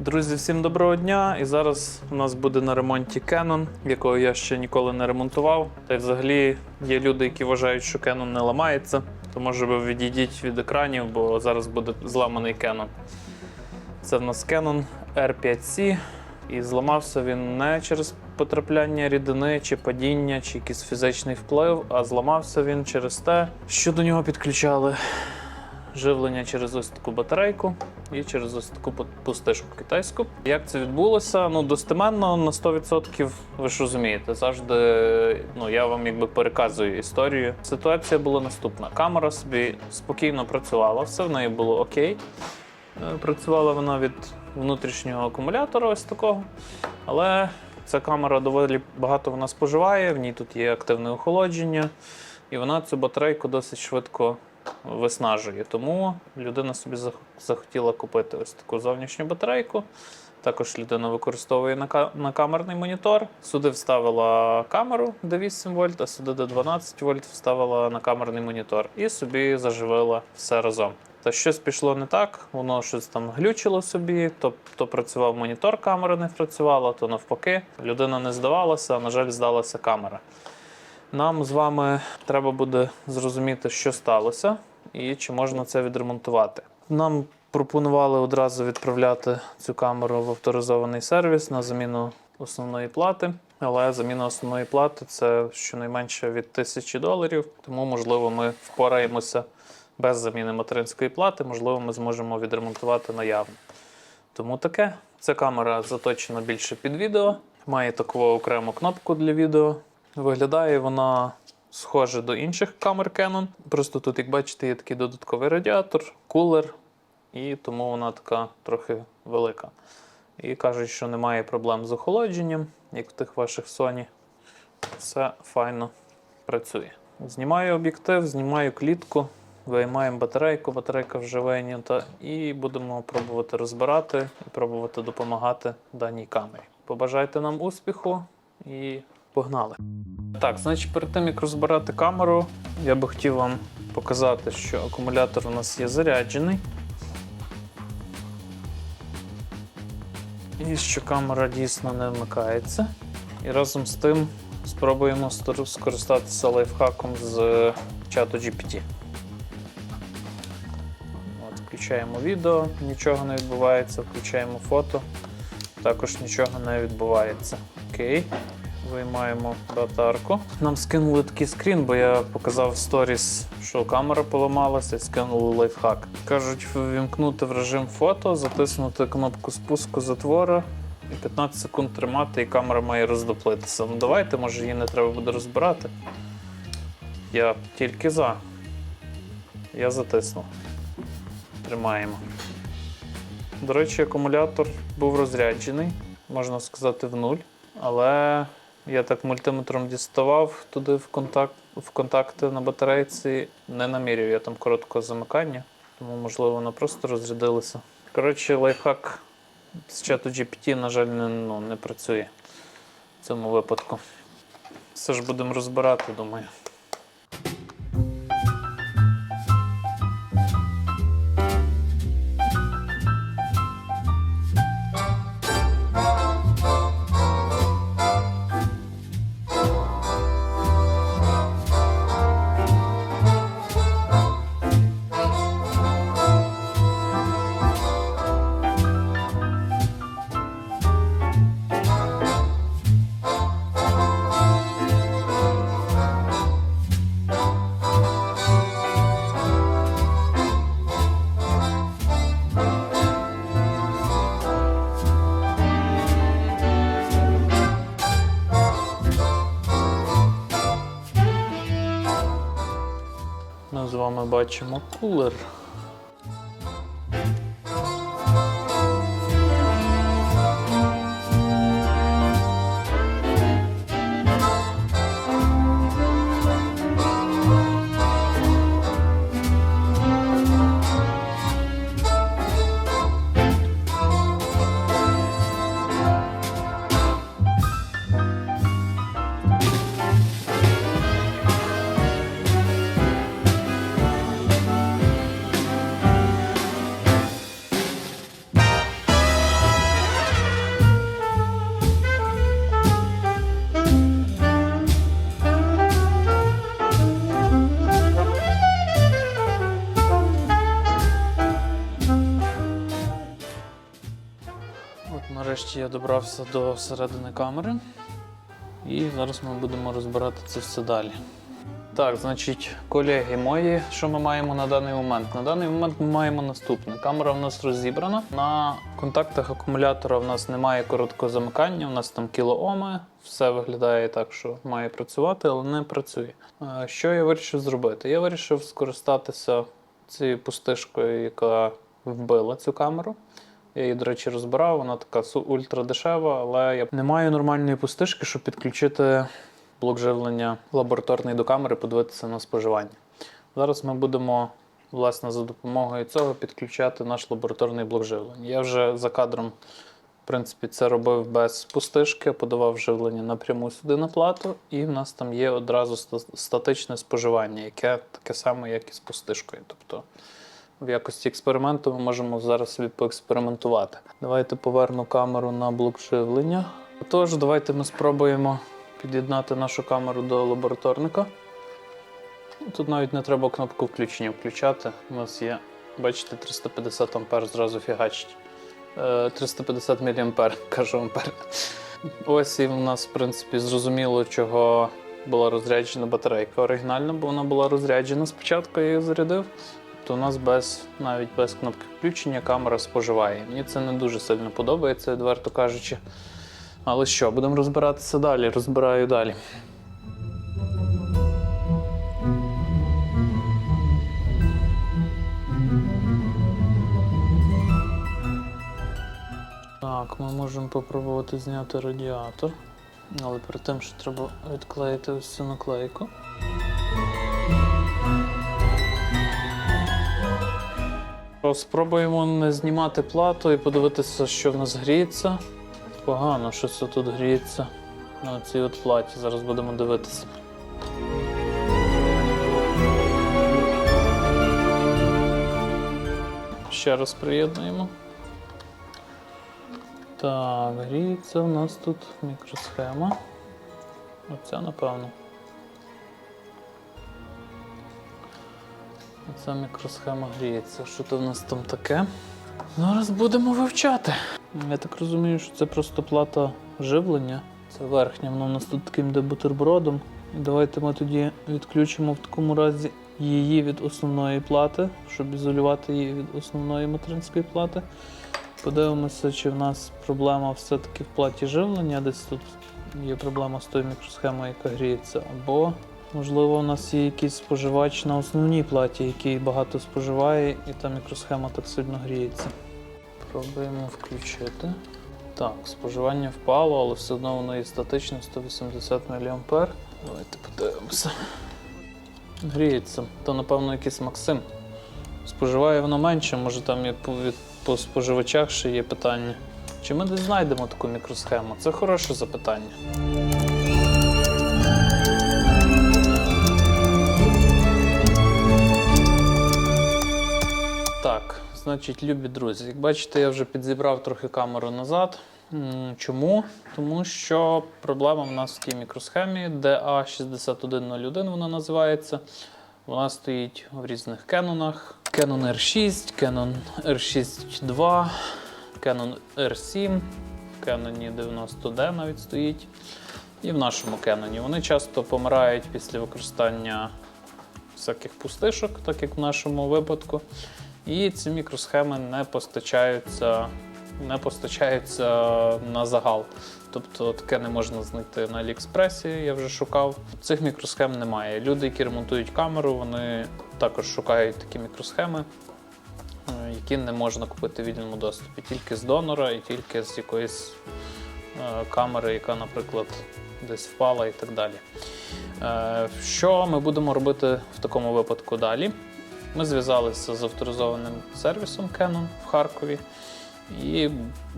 Друзі, всім доброго дня! І зараз у нас буде на ремонті Canon, якого я ще ніколи не ремонтував. Та й взагалі є люди, які вважають, що Canon не ламається. То може ви відійдіть від екранів, бо зараз буде зламаний Canon. Це в нас Canon R5C. І зламався він не через потрапляння рідини чи падіння, чи якийсь фізичний вплив, а зламався він через те, що до нього підключали живлення через ось таку батарейку і через ось таку пу- пустишку китайську. Як це відбулося? Ну, достеменно на 100% ви ж розумієте, завжди ну, я вам якби переказую історію. Ситуація була наступна: камера собі спокійно працювала, все в неї було окей. Е, Працювала вона від внутрішнього акумулятора, ось такого. Але ця камера доволі багато вона споживає, в ній тут є активне охолодження, і вона цю батарейку досить швидко виснажує. Тому людина собі захотіла купити ось таку зовнішню батарейку. Також людина використовує на, камерний монітор. Сюди вставила камеру, де 8 вольт, а сюди де 12 вольт вставила на камерний монітор і собі заживила все разом. Та щось пішло не так, воно щось там глючило собі, то, то працював монітор, камера не працювала, то навпаки. Людина не здавалася, а на жаль, здалася камера. Нам з вами треба буде зрозуміти, що сталося і чи можна це відремонтувати. Нам пропонували одразу відправляти цю камеру в авторизований сервіс на заміну основної плати. Але заміна основної плати це щонайменше від тисячі доларів, тому можливо ми впораємося без заміни материнської плати, можливо, ми зможемо відремонтувати наявну. Тому таке. Ця камера заточена більше під відео, має таку окрему кнопку для відео. Виглядає вона схоже до інших камер Canon. Просто тут, як бачите, є такий додатковий радіатор, кулер, і тому вона така трохи велика. І кажуть, що немає проблем з охолодженням, як в тих ваших Sony. Все файно працює. Знімаю об'єктив, знімаю клітку, виймаємо батарейку, батарейка вже вийнята, і будемо пробувати розбирати і пробувати допомагати даній камері. Побажайте нам успіху і погнали! Так, значить, перед тим як розбирати камеру, я би хотів вам показати, що акумулятор у нас є заряджений. І що камера дійсно не вмикається. І разом з тим спробуємо скористатися лайфхаком з е, чату GPT. От, включаємо відео, нічого не відбувається, включаємо фото, також нічого не відбувається. Окей. Виймаємо батарку. Нам скинули такий скрін, бо я показав сторіс, що камера поламалася, і скинули лайфхак. Кажуть, ввімкнути в режим фото, затиснути кнопку спуску затвора і 15 секунд тримати, і камера має роздоплитися. Ну давайте, може її не треба буде розбирати. Я тільки за. Я затиснув. Тримаємо. До речі, акумулятор був розряджений, можна сказати, в нуль. Але я так мультиметром діставав туди в, контакт, в контакти на батарейці, не наміряв я там короткого замикання, тому, можливо, воно просто розрядилося. Коротше, лайфхак з чату GPT, на жаль, не, ну, не працює в цьому випадку. Все ж будемо розбирати, думаю. Бачимо кулер. Я добрався до середини камери. І зараз ми будемо розбирати це все далі. Так, значить, колеги мої, що ми маємо на даний момент? На даний момент ми маємо наступне. Камера в нас розібрана. На контактах акумулятора в нас немає короткого замикання, у нас там кілооми. Все виглядає так, що має працювати, але не працює. Що я вирішив зробити? Я вирішив скористатися цією пустишкою, яка вбила цю камеру. Я її, до речі, розбирав, вона така ультрадешева, але я не маю нормальної пустишки, щоб підключити блок живлення лабораторний до камери, подивитися на споживання. Зараз ми будемо власне за допомогою цього підключати наш лабораторний блок живлення. Я вже за кадром, в принципі, це робив без пустишки, подавав живлення напряму сюди на плату, і в нас там є одразу статичне споживання, яке таке саме, як і з пустишкою. Тобто в якості експерименту ми можемо зараз собі поекспериментувати. Давайте поверну камеру на блок живлення. Тож, давайте ми спробуємо під'єднати нашу камеру до лабораторника. Тут навіть не треба кнопку включення включати. У нас є, бачите, 350 ампер зразу фігачить. Е, 350 мА, кажу ампер. Ось і в нас, в принципі, зрозуміло, чого була розряджена батарейка оригінальна, бо вона була розряджена спочатку, я її зарядив. То у нас без, навіть без кнопки включення камера споживає. Мені це не дуже сильно подобається, відверто кажучи. Але що, будемо розбиратися далі. Розбираю далі. Так, ми можемо попробувати зняти радіатор. Але перед тим, що треба відклеїти ось цю наклейку. Спробуємо не знімати плату і подивитися, що в нас гріється. Погано, що це тут гріється на цій от платі. Зараз будемо дивитися. Ще раз приєднуємо. Так, гріється у нас тут мікросхема. Оця, напевно. Оця мікросхема гріється. Що то в нас там таке? Зараз будемо вивчати. Я так розумію, що це просто плата живлення. Це верхня, воно у нас тут таким де бутербродом. І давайте ми тоді відключимо в такому разі її від основної плати, щоб ізолювати її від основної материнської плати. Подивимося, чи в нас проблема все-таки в платі живлення, десь тут є проблема з тою мікросхемою, яка гріється, або можливо у нас є якийсь споживач на основній платі, який багато споживає, і та мікросхема так сильно гріється. Пробуємо включити. Так, споживання впало, але все одно воно є статичне 180 мА. Давайте подивимося. Гріється. То, напевно, якийсь Максим. Споживає воно менше, може там і по, від- по споживачах ще є питання. Чи ми десь знайдемо таку мікросхему? Це хороше запитання. Значить, любі друзі, як бачите, я вже підзібрав трохи камеру назад. Чому? Тому що проблема в нас в тій мікросхемі DA6101 вона називається. Вона стоїть в різних кенонах. Canon R6, Canon R6 II, Canon R7, в Canon 90D навіть стоїть. І в нашому Canon. Вони часто помирають після використання всяких пустишок, так як в нашому випадку. І ці мікросхеми не постачаються, не постачаються на загал. Тобто таке не можна знайти на Аліекспресі, я вже шукав. Цих мікросхем немає. Люди, які ремонтують камеру, вони також шукають такі мікросхеми, е, які не можна купити в вільному доступі, тільки з донора і тільки з якоїсь е, камери, яка, наприклад, десь впала і так далі. Е, Що ми будемо робити в такому випадку далі? Ми зв'язалися з авторизованим сервісом Canon в Харкові і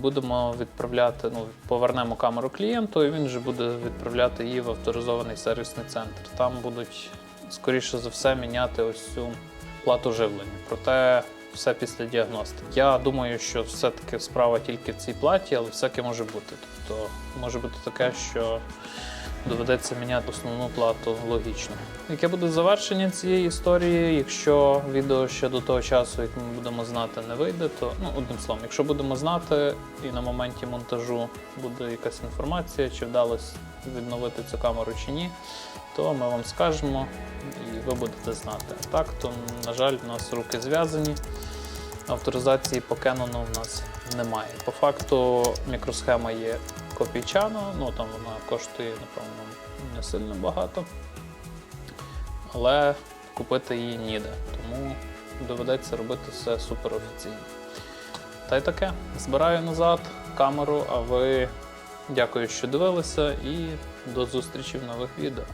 будемо відправляти, ну, повернемо камеру клієнту, і він вже буде відправляти її в авторизований сервісний центр. Там будуть, скоріше за все, міняти ось цю плату живлення. Проте все після діагностики. Я думаю, що все-таки справа тільки в цій платі, але всяке може бути. Тобто може бути таке, що доведеться міняти основну плату логічно. Яке буде завершення цієї історії? Якщо відео ще до того часу, як ми будемо знати, не вийде, то ну одним словом, якщо будемо знати, і на моменті монтажу буде якась інформація, чи вдалося відновити цю камеру чи ні, то ми вам скажемо і ви будете знати. Так, то на жаль, у нас руки зв'язані. Авторизації по Canon в нас немає. По факту мікросхема є копійчана, ну там вона коштує, напевно, не сильно багато. Але купити її ніде, тому доведеться робити все суперофіційно. Та й таке. Збираю назад камеру, а ви дякую, що дивилися, і до зустрічі в нових відео.